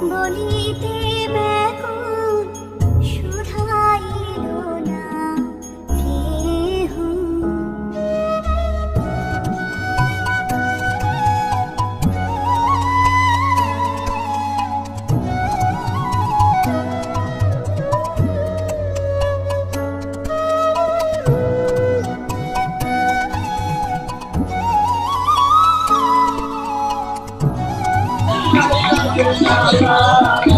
বলিতে ব্যাকুল শুধাইল না কেহ। Oh, Thank you.